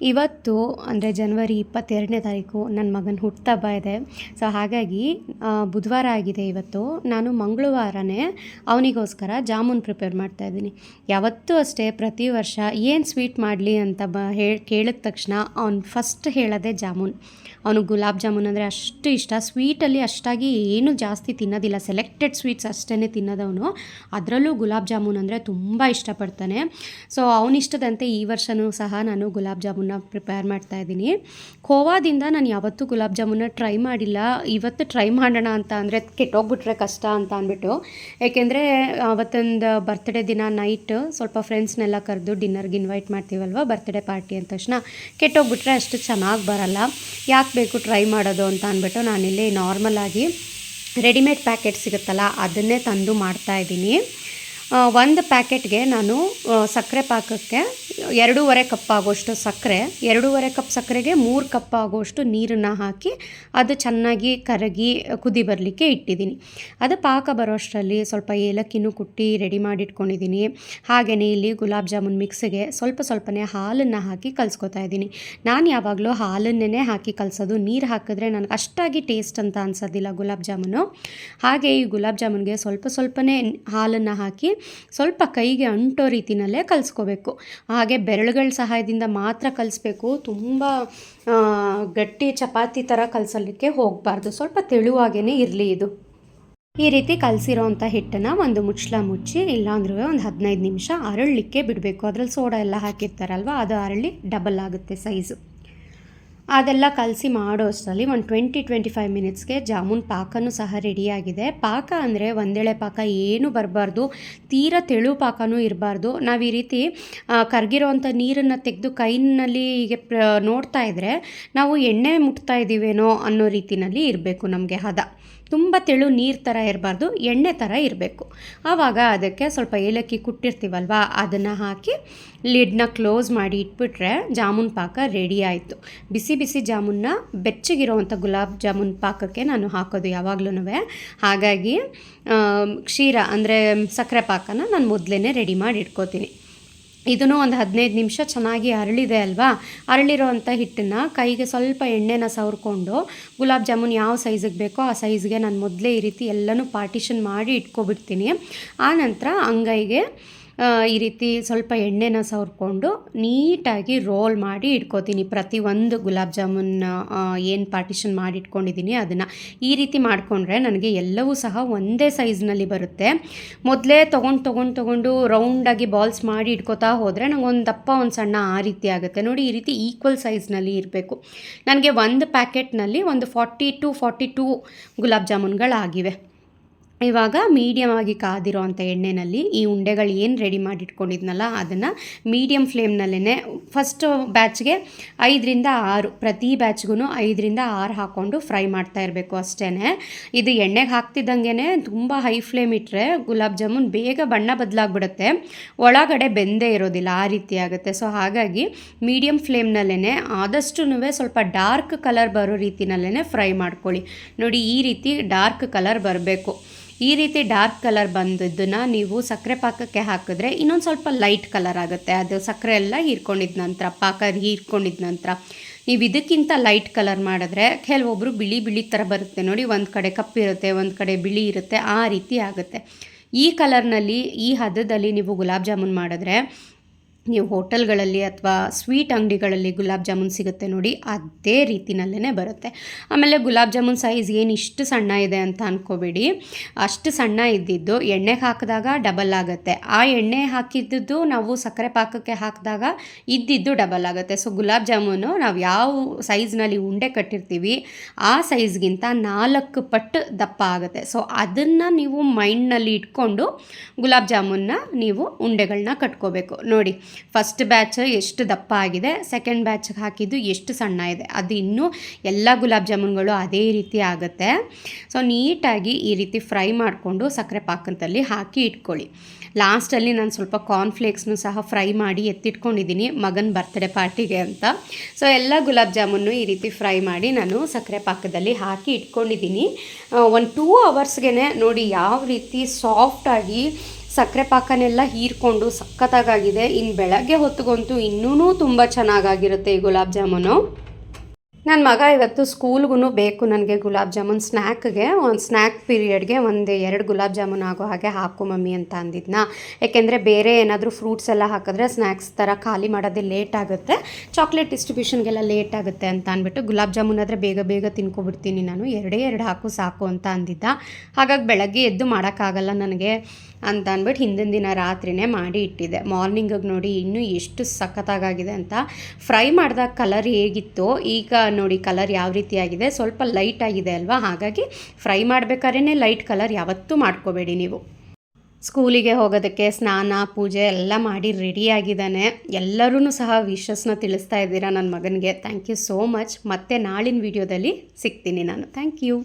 ಇವತ್ತು, ಅಂದರೆ ಜನವರಿ ಇಪ್ಪತ್ತೆರಡನೇ ತಾರೀಕು ನನ್ನ ಮಗನ ಹುಟ್ಟುಹಬ್ಬ ಇದೆ. ಸೊ ಹಾಗಾಗಿ ಬುಧವಾರ ಆಗಿದೆ ಇವತ್ತು. ನಾನು ಮಂಗಳವಾರನೇ ಅವನಿಗೋಸ್ಕರ ಜಾಮೂನ್ ಪ್ರಿಪೇರ್ ಮಾಡ್ತಾ ಇದ್ದೀನಿ. ಯಾವತ್ತೂ ಅಷ್ಟೇ ಪ್ರತಿ ವರ್ಷ ಏನು ಸ್ವೀಟ್ ಮಾಡಲಿ ಅಂತ ಬ ಹೇಳಿ ಕೇಳಿದ ತಕ್ಷಣ ಅವ್ನು ಫಸ್ಟ್ ಹೇಳೋದೇ ಜಾಮೂನ್. ಅವನು ಗುಲಾಬ್ ಜಾಮೂನ್ ಅಂದರೆ ಅಷ್ಟು ಇಷ್ಟ. ಸ್ವೀಟಲ್ಲಿ ಅಷ್ಟಾಗಿ ಏನು ಜಾಸ್ತಿ ತಿನ್ನೋದಿಲ್ಲ. ಸೆಲೆಕ್ಟೆಡ್ ಸ್ವೀಟ್ಸ್ ಅಷ್ಟೇ ತಿನ್ನೋದವನು. ಅದರಲ್ಲೂ ಗುಲಾಬ್ ಜಾಮೂನ್ ಅಂದರೆ ತುಂಬ ಇಷ್ಟಪಡ್ತಾನೆ. ಸೊ ಅವನಿಷ್ಟದಂತೆ ಈ ವರ್ಷವೂ ಸಹ ನಾನು ಗುಲಾಬ್ ಜಾಮೂನ್ನ ಪ್ರಿಪೇರ್ ಮಾಡ್ತಾ ಇದ್ದೀನಿ. ಖೋವಾದಿಂದ ನಾನು ಯಾವತ್ತೂ ಗುಲಾಬ್ ಜಾಮೂನ್ನ ಟ್ರೈ ಮಾಡಿಲ್ಲ. ಇವತ್ತು ಟ್ರೈ ಮಾಡೋಣ ಅಂತ ಅಂದರೆ ಕೆಟ್ಟೋಗ್ಬಿಟ್ರೆ ಕಷ್ಟ ಅಂತ ಅಂದ್ಬಿಟ್ಟು. ಏಕೆಂದರೆ ಅವತ್ತೊಂದು ಬರ್ತ್ಡೇ ದಿನ ನೈಟ್ ಸ್ವಲ್ಪ ಫ್ರೆಂಡ್ಸ್ನೆಲ್ಲ ಕರೆದು ಡಿನ್ನರ್ಗೆ ಇನ್ವೈಟ್ ಮಾಡ್ತೀವಲ್ವ ಬರ್ತ್ಡೇ ಪಾರ್ಟಿ ಅಂದ ತಕ್ಷಣ ಕೆಟ್ಟೋಗ್ಬಿಟ್ರೆ ಅಷ್ಟು ಚೆನ್ನಾಗಿ ಬರಲ್ಲ. ಯಾಕೆ ಬೇಕು ಟ್ರೈ ಮಾಡೋದು ಅಂತ ಅಂದ್ಬಿಟ್ಟು ನಾನಿಲ್ಲಿ ನಾರ್ಮಲಾಗಿ ರೆಡಿಮೇಡ್ ಪ್ಯಾಕೆಟ್ ಸಿಗುತ್ತಲ್ಲ ಅದನ್ನೇ ತಂದು ಮಾಡ್ತಾ ಇದ್ದೀನಿ. ಒಂದು ಪ್ಯಾಕೆಟ್ಗೆ ನಾನು ಸಕ್ಕರೆ ಪಾಕಕ್ಕೆ ಎರಡೂವರೆ ಕಪ್ ಆಗೋಷ್ಟು ಸಕ್ಕರೆ, ಎರಡೂವರೆ ಕಪ್ ಸಕ್ಕರೆಗೆ ಮೂರು ಕಪ್ ಆಗೋಷ್ಟು ನೀರನ್ನು ಹಾಕಿ ಅದು ಚೆನ್ನಾಗಿ ಕರಗಿ ಕುದಿ ಬರಲಿಕ್ಕೆ ಇಟ್ಟಿದ್ದೀನಿ. ಅದು ಪಾಕ ಬರೋಷ್ಟರಲ್ಲಿ ಸ್ವಲ್ಪ ಏಲಕ್ಕಿನೂ ಕುಟ್ಟಿ ರೆಡಿ ಮಾಡಿಟ್ಕೊಂಡಿದ್ದೀನಿ. ಹಾಗೆಯೇ ಇಲ್ಲಿ ಗುಲಾಬ್ ಜಾಮೂನ್ ಮಿಕ್ಸಿಗೆ ಸ್ವಲ್ಪ ಸ್ವಲ್ಪನೇ ಹಾಲನ್ನು ಹಾಕಿ ಕಲಿಸ್ಕೊತಾ ಇದ್ದೀನಿ. ನಾನು ಯಾವಾಗಲೂ ಹಾಲನ್ನೇ ಹಾಕಿ ಕಲಸೋದು. ನೀರು ಹಾಕಿದ್ರೆ ನನಗೆ ಅಷ್ಟಾಗಿ ಟೇಸ್ಟ್ ಅಂತ ಅನ್ಸೋದಿಲ್ಲ ಗುಲಾಬ್ ಜಾಮೂನು. ಹಾಗೆ ಈ ಗುಲಾಬ್ ಜಾಮೂನ್ಗೆ ಸ್ವಲ್ಪ ಸ್ವಲ್ಪನೇ ಹಾಲನ್ನು ಹಾಕಿ ಸ್ವಲ್ಪ ಕೈಗೆ ಅಂಟೋ ರೀತಿನಲ್ಲೇ ಕಲಿಸ್ಕೋಬೇಕು. ಹಾಗೆ ಬೆರಳುಗಳ ಸಹಾಯದಿಂದ ಮಾತ್ರ ಕಲಿಸ್ಬೇಕು. ತುಂಬ ಗಟ್ಟಿ ಚಪಾತಿ ಥರ ಕಲಿಸಲಿಕ್ಕೆ ಹೋಗಬಾರ್ದು. ಸ್ವಲ್ಪ ತೆಳುವಾಗೇ ಇರಲಿ ಇದು. ಈ ರೀತಿ ಕಲಸಿರೋವಂಥ ಹಿಟ್ಟನ್ನು ಒಂದು ಮುಚ್ಚಳ ಮುಚ್ಚಿ ಇಲ್ಲಾಂದ್ರೂ ಒಂದು ಹದಿನೈದು ನಿಮಿಷ ಅರಳಲಿಕ್ಕೆ ಬಿಡಬೇಕು. ಅದ್ರಲ್ಲಿ ಸೋಡಾ ಎಲ್ಲ ಹಾಕಿರ್ತಾರಲ್ವ, ಅದು ಅರಳಿ ಡಬಲ್ ಆಗುತ್ತೆ ಸೈಜು ಅದೆಲ್ಲ ಕಲಸಿ ಮಾಡೋ ಅಷ್ಟರಲ್ಲಿ ಒಂದು ಟ್ವೆಂಟಿ ಟ್ವೆಂಟಿ ಫೈವ್ ಮಿನಿಟ್ಸ್ಗೆ ಜಾಮೂನ್ ಪಾಕನೂ ಸಹ ರೆಡಿಯಾಗಿದೆ ಪಾಕ ಅಂದರೆ ಒಂದೆಳೆ ಪಾಕ ಏನೂ ಬರಬಾರ್ದು, ತೀರ ತೆಳು ಪಾಕನೂ ಇರಬಾರ್ದು. ನಾವು ಈ ರೀತಿ ಕರಗಿರೋವಂಥ ನೀರನ್ನು ತೆಗೆದು ಕೈನಲ್ಲಿ ಹೀಗೆ ನೋಡ್ತಾ ಇದ್ದರೆ ನಾವು ಎಣ್ಣೆ ಮುಟ್ತಾ ಇದ್ದೀವೇನೋ ಅನ್ನೋ ರೀತಿಯಲ್ಲಿ ಇರಬೇಕು ನಮಗೆ ಹದ. ತುಂಬ ತೆಳು ನೀರು ಥರ ಇರಬಾರ್ದು, ಎಣ್ಣೆ ಥರ ಇರಬೇಕು. ಆವಾಗ ಅದಕ್ಕೆ ಸ್ವಲ್ಪ ಏಲಕ್ಕಿ ಕುಟ್ಟಿರ್ತೀವಲ್ವ, ಅದನ್ನು ಹಾಕಿ ಲಿಡ್ನ ಕ್ಲೋಸ್ ಮಾಡಿ ಇಟ್ಬಿಟ್ರೆ ಜಾಮೂನ್ ಪಾಕ ರೆಡಿ ಆಯಿತು. ಬಿಸಿ ಬಿಸಿ ಜಾಮೂನ್ನ ಬೆಚ್ಚಗಿರೋವಂಥ ಗುಲಾಬ್ ಜಾಮೂನ್ ಪಾಕಕ್ಕೆ ನಾನು ಹಾಕೋದು ಯಾವಾಗ್ಲೂ ಹಾಗಾಗಿ ಕ್ಷೀರ ಅಂದರೆ ಸಕ್ಕರೆ ಪಾಕನ ನಾನು ಮೊದಲೇ ರೆಡಿ ಮಾಡಿ ಇಟ್ಕೋತೀನಿ. ಇದನ್ನು ಒಂದು ಹದಿನೈದು ನಿಮಿಷ ಚೆನ್ನಾಗಿ ಅರಳಿದೆ ಅಲ್ವಾ? ಅರಳಿರೋ ಅಂಥ ಹಿಟ್ಟನ್ನು ಕೈಗೆ ಸ್ವಲ್ಪ ಎಣ್ಣೆನ ಸವರ್ಕೊಂಡು ಗುಲಾಬ್ ಜಾಮೂನ್ ಯಾವ ಸೈಜಿಗೆ ಬೇಕೋ ಆ ಸೈಜ್ಗೆ ನಾನು ಮೊದಲೇ ಈ ರೀತಿ ಎಲ್ಲನೂ ಪಾರ್ಟಿಷನ್ ಮಾಡಿ ಇಟ್ಕೊಬಿಡ್ತೀನಿ. ಆನಂತರ ಅಂಗೈಗೆ ಈ ರೀತಿ ಸ್ವಲ್ಪ ಎಣ್ಣೆನ ಸವರ್ಕೊಂಡು ನೀಟಾಗಿ ರೋಲ್ ಮಾಡಿ ಇಟ್ಕೋತೀನಿ. ಪ್ರತಿಯೊಂದು ಗುಲಾಬ್ ಜಾಮೂನ್ ಏನು ಪಾರ್ಟಿಷನ್ ಮಾಡಿ ಇಟ್ಕೊಂಡಿದ್ದೀನಿ ಅದನ್ನು. ಈ ರೀತಿ ಮಾಡಿಕೊಂಡ್ರೆ ನನಗೆ ಎಲ್ಲವೂ ಸಹ ಒಂದೇ ಸೈಜ್ನಲ್ಲಿ ಬರುತ್ತೆ. ಮೊದಲೇ ತೊಗೊಂಡು ತೊಗೊಂಡು ತೊಗೊಂಡು ರೌಂಡಾಗಿ ಬಾಲ್ಸ್ ಮಾಡಿ ಇಟ್ಕೋತಾ ಹೋದರೆ ನಂಗೆ ಒಂದು ದಪ್ಪ, ಒಂದು ಸಣ್ಣ ಆ ರೀತಿ ಆಗುತ್ತೆ. ನೋಡಿ, ಈ ರೀತಿ ಈಕ್ವಲ್ ಸೈಜ್ನಲ್ಲಿ ಇರಬೇಕು. ನನಗೆ ಒಂದು ಪ್ಯಾಕೆಟ್ನಲ್ಲಿ ಒಂದು forty two, forty two gulab ಜಾಮೂನ್ಗಳಾಗಿವೆ. ಇವಾಗ ಮೀಡಿಯಮ್ ಆಗಿ ಕಾದಿರೋ ಅಂಥ ಎಣ್ಣೆನಲ್ಲಿ ಈ ಉಂಡೆಗಳು ಏನು ರೆಡಿ ಮಾಡಿ ಇಟ್ಕೊಂಡಿದ್ನಲ್ಲ ಅದನ್ನು ಮೀಡಿಯಮ್ ಫ್ಲೇಮ್ನಲ್ಲೇ ಫಸ್ಟ್ ಬ್ಯಾಚ್ಗೆ ಐದರಿಂದ ಆರು, ಪ್ರತಿ ಬ್ಯಾಚ್ಗೂ ಐದರಿಂದ ಆರು ಹಾಕ್ಕೊಂಡು ಫ್ರೈ ಮಾಡ್ತಾ ಇರಬೇಕು ಅಷ್ಟೇ ಇದು ಎಣ್ಣೆಗೆ ಹಾಕ್ತಿದ್ದಂಗೆ ತುಂಬ ಹೈ ಫ್ಲೇಮ್ ಇಟ್ಟರೆ ಗುಲಾಬ್ ಜಾಮೂನ್ ಬೇಗ ಬಣ್ಣ ಬದಲಾಗ್ಬಿಡುತ್ತೆ. ಒಳಗಡೆ ಬೆಂದೇ ಇರೋದಿಲ್ಲ, ಆ ರೀತಿ ಆಗುತ್ತೆ. ಸೊ ಹಾಗಾಗಿ ಮೀಡಿಯಮ್ ಫ್ಲೇಮ್ನಲ್ಲೇ ಆದಷ್ಟು ಸ್ವಲ್ಪ ಡಾರ್ಕ್ ಕಲರ್ ಬರೋ ರೀತಿನಲ್ಲೇ ಫ್ರೈ ಮಾಡ್ಕೊಳ್ಳಿ. ನೋಡಿ ಈ ರೀತಿ ಡಾರ್ಕ್ ಕಲರ್ ಬರಬೇಕು. ಈ ರೀತಿ ಡಾರ್ಕ್ ಕಲರ್ ಬಂದಿದ್ದನ್ನು ನೀವು ಸಕ್ಕರೆ ಪಾಕಕ್ಕೆ ಹಾಕಿದ್ರೆ ಇನ್ನೊಂದು ಸ್ವಲ್ಪ ಲೈಟ್ ಕಲರ್ ಆಗುತ್ತೆ. ಅದು ಸಕ್ಕರೆ ಎಲ್ಲ ಹೀರ್ಕೊಂಡಿದ ನಂತರ, ಪಾಕ ಹೀರ್ಕೊಂಡಿದ ನಂತರ. ನೀವು ಇದಕ್ಕಿಂತ ಲೈಟ್ ಕಲರ್ ಮಾಡಿದ್ರೆ ಕೆಲವೊಬ್ಬರು ಬಿಳಿ ಬಿಳಿ ಥರ ಬರುತ್ತೆ. ನೋಡಿ, ಒಂದು ಕಡೆ ಕಪ್ಪಿರುತ್ತೆ ಒಂದು ಕಡೆ ಬಿಳಿ ಇರುತ್ತೆ, ಆ ರೀತಿ ಆಗುತ್ತೆ. ಈ ಕಲರ್ನಲ್ಲಿ ಈ ಹದದಲ್ಲಿ ನೀವು ಗುಲಾಬ್ ಜಾಮೂನ್ ಮಾಡಿದ್ರೆ ನೀವು ಹೋಟೆಲ್ಗಳಲ್ಲಿ ಅಥವಾ ಸ್ವೀಟ್ ಅಂಗಡಿಗಳಲ್ಲಿ ಗುಲಾಬ್ ಜಾಮೂನ್ ಸಿಗುತ್ತೆ ನೋಡಿ, ಅದೇ ರೀತಿನಲ್ಲೇ ಬರುತ್ತೆ. ಆಮೇಲೆ ಗುಲಾಬ್ ಜಾಮೂನ್ ಸೈಜ್ ಏನು ಇಷ್ಟು ಸಣ್ಣ ಇದೆ ಅಂತ ಅಂದ್ಕೋಬೇಡಿ ಅಷ್ಟು ಸಣ್ಣ ಇದ್ದಿದ್ದು ಎಣ್ಣೆಗೆ ಹಾಕಿದಾಗ ಡಬಲ್ ಆಗುತ್ತೆ. ಆ ಎಣ್ಣೆ ಹಾಕಿದ್ದು ನಾವು ಸಕ್ಕರೆ ಪಾಕಕ್ಕೆ ಹಾಕಿದಾಗ ಇದ್ದಿದ್ದು ಡಬಲ್ ಆಗುತ್ತೆ. ಸೊ, ಗುಲಾಬ್ ಜಾಮೂನು ನಾವು ಯಾವ ಸೈಜ್ನಲ್ಲಿ ಉಂಡೆ ಕಟ್ಟಿರ್ತೀವಿ, ಆ ಸೈಜ್ಗಿಂತ ನಾಲ್ಕು ಪಟ್ಟು ದಪ್ಪ ಆಗುತ್ತೆ. ಸೊ, ಅದನ್ನು ನೀವು ಮೈಂಡ್ನಲ್ಲಿ ಇಟ್ಕೊಂಡು ಗುಲಾಬ್ ಜಾಮೂನ್ನ ನೀವು ಉಂಡೆಗಳನ್ನ ಕಟ್ಕೋಬೇಕು. ನೋಡಿ ಫಸ್ಟ್ ಬ್ಯಾಚ್ ಎಷ್ಟು ದಪ್ಪ ಆಗಿದೆ ಸೆಕೆಂಡ್ ಬ್ಯಾಚ್ಗೆ ಹಾಕಿದ್ದು ಎಷ್ಟು ಸಣ್ಣ ಇದೆ, ಅದು ಇನ್ನೂ ಎಲ್ಲ ಗುಲಾಬ್ ಜಾಮೂನ್ಗಳು ಅದೇ ರೀತಿ ಆಗುತ್ತೆ. ಸೊ ನೀಟಾಗಿ ಈ ರೀತಿ ಫ್ರೈ ಮಾಡಿಕೊಂಡು ಸಕ್ಕರೆ ಪಾಕದಲ್ಲಿ ಹಾಕಿ ಇಟ್ಕೊಳ್ಳಿ. ಲಾಸ್ಟಲ್ಲಿ ನಾನು ಸ್ವಲ್ಪ ಕಾರ್ನ್ಫ್ಲೇಕ್ಸ್ನು ಸಹ ಫ್ರೈ ಮಾಡಿ ಎತ್ತಿಟ್ಕೊಂಡಿದ್ದೀನಿ, ಮಗನ ಬರ್ತ್ಡೇ ಪಾರ್ಟಿಗೆ ಅಂತ. ಸೊ ಎಲ್ಲ ಗುಲಾಬ್ ಜಾಮೂನು ಈ ರೀತಿ ಫ್ರೈ ಮಾಡಿ ನಾನು ಸಕ್ಕರೆ ಪಾಕದಲ್ಲಿ ಹಾಕಿ ಇಟ್ಕೊಂಡಿದ್ದೀನಿ. ಒಂದು ಟೂ ಅವರ್ಸ್ಗೆ ನೋಡಿ ಯಾವ ರೀತಿ ಸಾಫ್ಟಾಗಿ ಸಕ್ಕರೆ ಪಾಕನೆಲ್ಲ ಹೀರ್ಕೊಂಡು ಸಖತ್ತಾಗಿದೆ ಇನ್ನು ಬೆಳಗ್ಗೆ ಹೊತ್ತಿಗಂತೂ ಇನ್ನೂ ತುಂಬ ಚೆನ್ನಾಗಾಗಿರುತ್ತೆ ಈ ಗುಲಾಬ್ ಜಾಮೂನು. ನನ್ನ ಮಗ ಇವತ್ತು ಸ್ಕೂಲ್ಗೂ ಬೇಕು ನನಗೆ ಗುಲಾಬ್ ಜಾಮೂನ್ ಸ್ನ್ಯಾಕ್ಗೆ. ಒಂದು ಸ್ನ್ಯಾಕ್ ಪೀರಿಯಡ್ಗೆ ಒಂದು ಎರಡು ಗುಲಾಬ್ ಜಾಮೂನ್ ಆಗೋ ಹಾಗೆ ಹಾಕು ಮಮ್ಮಿ ಅಂತ ಅಂದಿದ್ನ. ಯಾಕೆಂದರೆ ಬೇರೆ ಏನಾದರೂ ಫ್ರೂಟ್ಸ್ ಎಲ್ಲ ಹಾಕಿದ್ರೆ ಸ್ನ್ಯಾಕ್ಸ್ ಥರ ಖಾಲಿ ಮಾಡೋದೇ ಲೇಟ್ ಆಗುತ್ತೆ. ಚಾಕ್ಲೇಟ್ ಡಿಸ್ಟ್ರಿಬ್ಯೂಷನ್ಗೆಲ್ಲ ಲೇಟ್ ಆಗುತ್ತೆ ಅಂತ ಅಂದ್ಬಿಟ್ಟು ಗುಲಾಬ್ ಜಾಮೂನ್ ಆದರೆ ಬೇಗ ಬೇಗ ತಿನ್ಕೊಬಿಡ್ತೀನಿ ನಾನು. ಎರಡೇ ಎರಡು ಹಾಕು ಸಾಕು ಅಂತ ಅಂದಿದ್ದ. ಹಾಗಾಗಿ ಬೆಳಗ್ಗೆ ಎದ್ದು ಮಾಡೋಕ್ಕಾಗಲ್ಲ ನನಗೆ. ಅಂತ ಅಂದ್ಬಿಟ್ಟು ಹಿಂದಿನ ದಿನ ರಾತ್ರಿನೇ ಮಾಡಿ ಇಟ್ಟಿದ್ದೆ ಮಾರ್ನಿಂಗಿಗೆ ನೋಡಿ ಇನ್ನೂ ಎಷ್ಟು ಸಖತ್ತಾಗಿದೆ ಅಂತ. ಫ್ರೈ ಮಾಡಿದಾಗ ಕಲರ್ ಹೇಗಿತ್ತು ಈಗ ನೋಡಿ ಕಲರ್ ಯಾವ ರೀತಿ ಆಗಿದೆ ಸ್ವಲ್ಪ ಲೈಟ್ ಆಗಿದೆ ಅಲ್ವಾ? ಹಾಗಾಗಿ ಫ್ರೈ ಮಾಡಬೇಕಾದ್ರೇ ಲೈಟ್ ಕಲರ್ ಯಾವತ್ತೂ ಮಾಡ್ಕೋಬೇಡಿ ನೀವು. ಸ್ಕೂಲಿಗೆ ಹೋಗೋದಕ್ಕೆ ಸ್ನಾನ, ಪೂಜೆ ಎಲ್ಲ ಮಾಡಿ ರೆಡಿಯಾಗಿದ್ದಾನೆ ಎಲ್ಲರೂ ಸಹ ವಿಶಸ್ನ ತಿಳಿಸ್ತಾ ಇದ್ದೀರಾ ನನ್ನ ಮಗನಿಗೆ. ಥ್ಯಾಂಕ್ ಯು ಸೋ ಮಚ್ ಮತ್ತೆ ನಾಳಿನ ವಿಡಿಯೋದಲ್ಲಿ ಸಿಗ್ತೀನಿ ನಾನು. Thank you